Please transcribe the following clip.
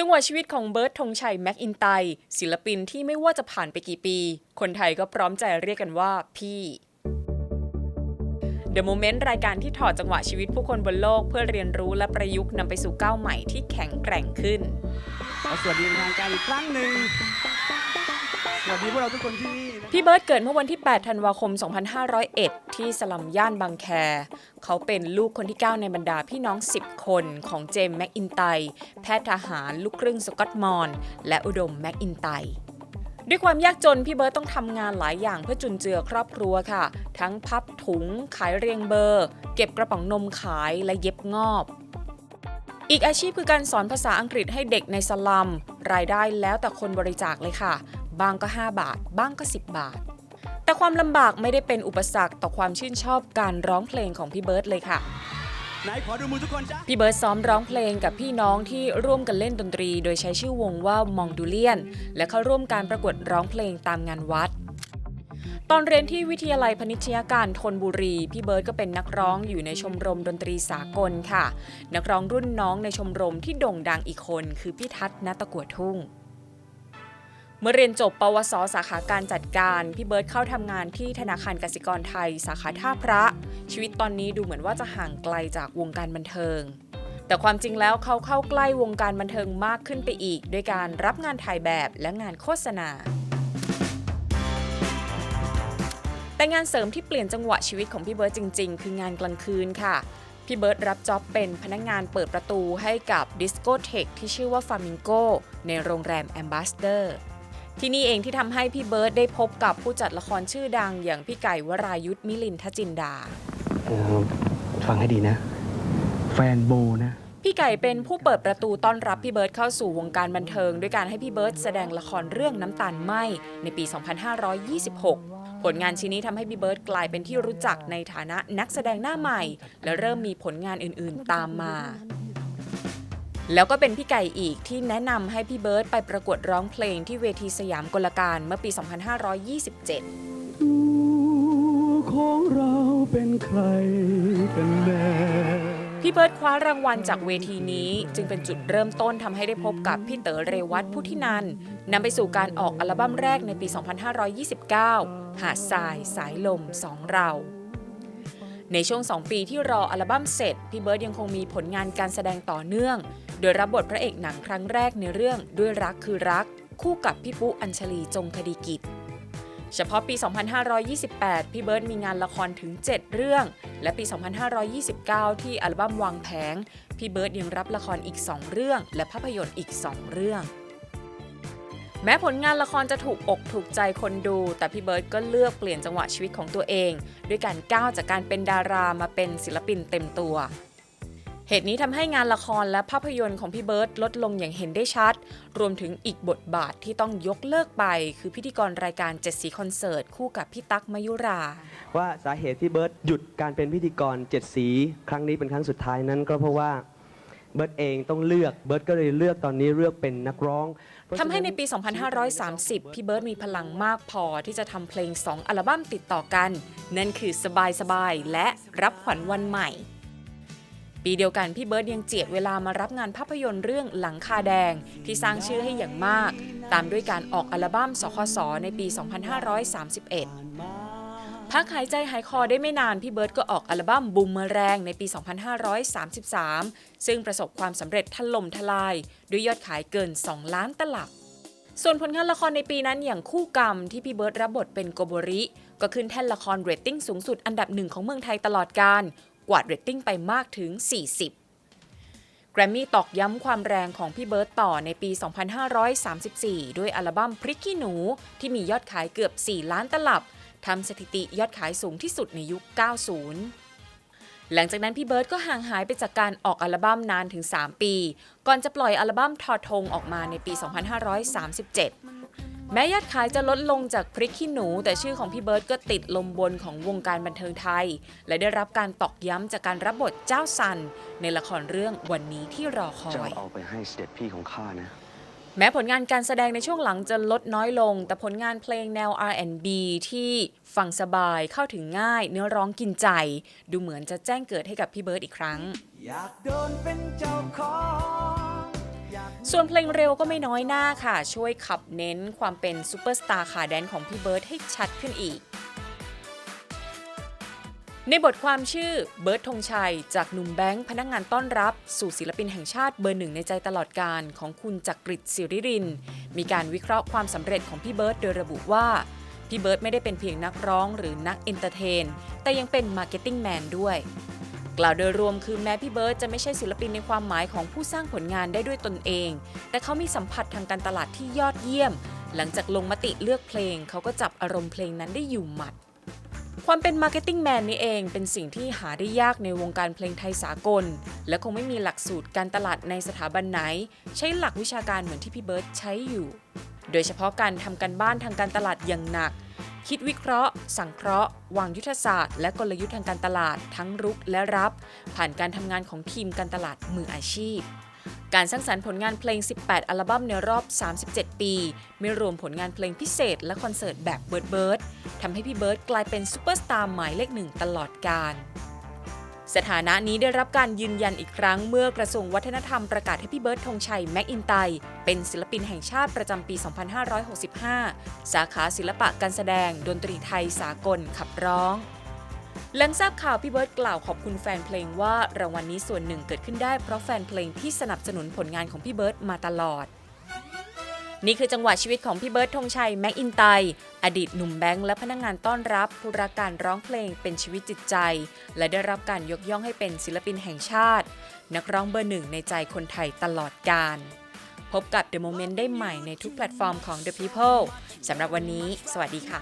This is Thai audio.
จังหวะชีวิตของเบิร์ตธงชัยแม็กอินไตศิลปินที่ไม่ว่าจะผ่านไปกี่ปี คนไทยก็พร้อมใจเรียกกันว่าพี่ The Moment รายการที่ถอดจังหวะชีวิตผู้คนบนโลกเพื่อเรียนรู้และประยุกต์นำไปสู่ก้าวใหม่ที่แข็งแกร่งขึ้นขอสวัสดีเป็นทางการอีกครั้งหนึ่งสวัสดีพวกเราทุกคนที่นี่นะพี่เบิร์ตเกิดเมื่อวันที่ 8 ธันวาคม 2501 ที่สลัมย่านบางแค เขาเป็นลูกคนที่ 9 ในบรรดาพี่น้อง 10 คนของเจมส์แม็กอินไตร์แพทย์ทหารลูกครึ่งสกอตมอร์และอุดมแม็กอินไตร์ ด้วยความยากจนพี่เบิร์ตต้องทำงานหลายอย่างเพื่อจุนเจือครอบครัวค่ะ ทั้งพับถุง ขายเรียงเบอร์ เก็บกระป๋องนมขายและเย็บงอบ อีกอาชีพคือการสอนภาษาอังกฤษให้เด็กในสลัม รายได้แล้วแต่คนบริจาคเลยค่ะ บางก็ 5 บาท บ้างก็ 10 บาท แต่ความลำบากไม่ได้เป็นอุปสรรคต่อความชื่นชอบการร้องเพลงของพี่เบิร์ตเลยค่ะ ไหนขอดูมือทุกคนจ้ะพี่เบิร์ตซ้อมร้องเพลงกับพี่น้องที่ร่วมกันเล่นดนตรี โดยใช้ชื่อวงว่ามองดูเลียน และเข้าร่วมการประกวดร้องเพลงตามงานวัด ตอนเรียนที่วิทยาลัยพนิชยการธนบุรี พี่เบิร์ตก็เป็นนักร้องอยู่ในชมรมดนตรีสากลค่ะ นักร้องรุ่นน้องในชมรมที่โด่งดังอีกคน คือพี่ทัศน์ณตะกัวทุ่ง เมื่อเรียนจบปวส สาขาการจัดการ พี่เบิร์ตเข้าทำงานที่ธนาคารกสิกรไทย สาขาท่าพระ ชีวิตตอนนี้ดูเหมือนว่าจะห่างไกลจากวงการบันเทิง แต่ความจริงแล้วเขาเข้าใกล้วงการบันเทิงมากขึ้นไปอีก ด้วยการรับงานถ่ายแบบและงานโฆษณา แต่งานเสริมที่เปลี่ยนจังหวะชีวิตของพี่เบิร์ตจริง ๆ คืองานกลางคืนค่ะพี่เบิร์ตรับจ็อบเป็นพนักงานเปิดประตูให้กับดิสโกเทคที่ชื่อว่าฟามิงโกในโรงแรมแอมบาสเดอร์ ที่นี่เองที่ทำให้พี่เบิร์ตได้พบกับผู้จัดละครชื่อดัง อย่างพี่ไก่วรายุทธมิลินทจินดา เออฟังให้ดีนะ แฟนโบนะ พี่ไก่เป็นผู้เปิดประตูต้อนรับพี่เบิร์ตเข้าสู่วงการบันเทิง ด้วยการให้พี่เบิร์ตแสดงละครเรื่องน้ำตาลไหมในปี 2526 ผลงานชิ้นนี้ทำให้พี่เบิร์ตกลายเป็นที่รู้จักในฐานะนักแสดงหน้าใหม่ และเริ่มมีผลงานอื่นๆตามมา แล้วก็เป็นพี่ไก่อีกที่แนะนำให้พี่เบิร์ตไปประกวดร้องเพลงที่เวทีสยามกลการเมื่อปี 2527ของเราเป็นใครกันแน่พี่เบิร์ตคว้ารางวัลจากเวทีนี้จึงเป็นจุดเริ่มต้นทำให้ได้พบกับพี่เต๋อเรวัตพุทธินันนำไปสู่การออกอัลบั้มแรกในปี 2529 หาดทรายสายลมสองเรา ในช่วง 2 ปีที่รออัลบั้มเสร็จ พี่เบิร์ตยังคงมีผลงานการแสดงต่อเนื่อง โดยรับบทพระเอกหนังครั้งแรกในเรื่องด้วยรักคือรัก คู่กับพี่ปุ๊อัญชลีจงคดีกิจ เฉพาะปี 2528 พี่เบิร์ตมีงานละครถึง 7 เรื่อง และปี 2529 ที่อัลบั้มวางแผง พี่เบิร์ตยังรับละครอีก 2 เรื่อง และภาพยนตร์อีก 2 เรื่อง แม้ผลงานละครจะถูกอกถูกใจคนดู แต่พี่เบิร์ตก็เลือกเปลี่ยนจังหวะชีวิตของตัวเอง ด้วยการก้าวจากการเป็นดารามาเป็นศิลปินเต็มตัว เหตุนี้ทำให้งานละครและภาพยนตร์ของพี่เบิร์ตลดลงอย่างเห็นได้ชัด รวมถึงอีกบทบาทที่ต้องยกเลิกไป คือพิธีกรรายการเจ็ดสีคอนเสิร์ตคู่กับพี่ตั๊กมยุรา ว่าสาเหตุที่เบิร์ตหยุดการเป็นพิธีกรเจ็ดสีครั้งนี้เป็นครั้งสุดท้ายนั้นก็เพราะว่าเบิร์ตเองต้องเลือกเบิร์ตก็เลยเลือกตอนนี้เลือกเป็นนักร้อง ทำให้ในปี 2530 พี่เบิร์ตมีพลังมากพอที่จะทำเพลง 2 อัลบั้มติดต่อกัน นั่นคือสบายสบายและรับขวัญวันใหม่ ปีเดียวกันพี่เบิร์ตยังเจียดเวลามารับงานภาพยนตร์เรื่องหลังคาแดงที่สร้างชื่อให้อย่างมาก ตามด้วยการออกอัลบั้มสคสในปี 2531 พักหายใจหายคอได้ไม่นาน พี่เบิร์ตก็ออกอัลบั้มบูมเมอแรงในปี 2533 ซึ่งประสบความสำเร็จถล่มทลาย ด้วยยอดขายเกิน 2 ล้านตลับ ส่วนผลงานละครในปีนั้นอย่างคู่กรรมที่พี่เบิร์ตรับบทเป็นโกโบริ ก็ขึ้นแท่นละครเรตติ้งสูงสุดอันดับหนึ่งของเมืองไทยตลอดการ กวาดเรตติ้งไปมากถึง 40แกรมมี่ตอกย้ำความแรงของพี่เบิร์ตต่อในปี 2534 ด้วยอัลบั้มพริกขี้หนูที่มียอดขายเกือบ 4 ล้านตลับ ทำสถิติยอดขายสูงที่สุดในยุค 90 หลังจากนั้นพี่เบิร์ตก็ห่างหายไปจากการออกอัลบั้มนานถึง 3 ปี ก่อนจะปล่อยอัลบั้มทอทงออกมาในปี 2537 แม้ยอดขายจะลดลงจากพริกขี้หนู แต่ชื่อของพี่เบิร์ตก็ติดลมบนของวงการบันเทิงไทย และได้รับการตอกย้ำจากการรับบทเจ้าซันในละครเรื่องวันนี้ที่รอคอเจ้ายเอาไปให้เสด็จพี่ของข้านะ แม้ผลงานการแสดงในช่วงหลังจะลดน้อยลง แต่ผลงานเพลงแนว R&B ที่ฟังสบายเข้าถึงง่าย เนื้อร้องกินใจ ดูเหมือนจะแจ้งเกิดให้กับพี่เบิร์ตอีกครั้ง อยากโดนเป็นเจ้าของส่วนเพลงเร็วก็ไม่น้อยหน้าค่ะ ช่วยขับเน้นความเป็นซูเปอร์สตาร์ขาแดนของพี่เบิร์ดให้ชัดขึ้นอีก ในบทความชื่อเบิร์ดธงชัย จากหนุ่มแบงค์พนักงานต้อนรับ สู่ศิลปินแห่งชาติเบอร์หนึ่งในใจตลอดการของคุณจักริดศิริริน มีการวิเคราะห์ความสำเร็จของพี่เบิร์ดโดยระบุว่า พี่เบิร์ดไม่ได้เป็นเพียงนักร้องหรือนักเอนเตอร์เทน แต่ยังเป็นมาร์เก็ตติ้งแมนด้วย กล่าวโดยรวมคือแม้พี่เบิร์ดจะไม่ใช่ศิลปินในความหมายของผู้สร้างผลงานได้ด้วยตนเอง แต่เขามีสัมผัสทางการตลาดที่ยอดเยี่ยม หลังจากลงมติเลือกเพลง เขาก็จับอารมณ์เพลงนั้นได้อยู่หมัด ความเป็นมาร์เก็ตติ้งแมนนี่เองเป็นสิ่งที่หาได้ยากในวงการเพลงไทยสากล และคงไม่มีหลักสูตรการตลาดในสถาบันไหน ใช้หลักวิชาการเหมือนที่พี่เบิร์ดใช้อยู่ โดยเฉพาะการทำการบ้านทางการตลาดอย่างหนัก คิดวิเคราะห์ สังเคราะห์ วางยุทธศาสตร์ และกลยุทธ์ทางการตลาดทั้งรุกและรับ ผ่านการทำงานของทีมการตลาดมืออาชีพการสร้างสรรค์ผลงานเพลง 18 อัลบั้มในรอบ 37 ปี ไม่รวมผลงานเพลงพิเศษและคอนเสิร์ตแบบเบิร์ดเบิร์ด ทำให้พี่เบิร์ดกลายเป็นซูเปอร์สตาร์หมายเลขหนึ่งตลอดกาลสถานะนี้ได้รับการยืนยันอีกครั้งเมื่อกระทรวงวัฒนธรรมประกาศให้พี่เบิร์ดธงชัยแม็กอินไตเป็นศิลปินแห่งชาติประจำปี 2565 สาขาศิลปะการแสดง ดนตรีไทยสากลขับร้อง หลังทราบข่าวพี่เบิร์ดกล่าวขอบคุณแฟนเพลงว่ารางวัลนนี้ส่วนหนึ่งเกิดขึ้นได้เพราะแฟนเพลงที่สนับสนุนผลงานของพี่เบิร์ดมาตลอด นี่คือจังหวะชีวิตของพี่เบิร์ดธงชัยแม็กอินไต อดีตหนุ่มแบงค์และพนักงานต้อนรับผู้รักการร้องเพลงเป็นชีวิตจิตใจ และได้รับการยกย่องให้เป็นศิลปินแห่งชาติ นักร้องเบอร์หนึ่งในใจคนไทยตลอดกาลพบกับ The Moment ได้ใหม่ในทุกแพลตฟอร์มของ The People สำหรับวันนี้ สวัสดีค่ะ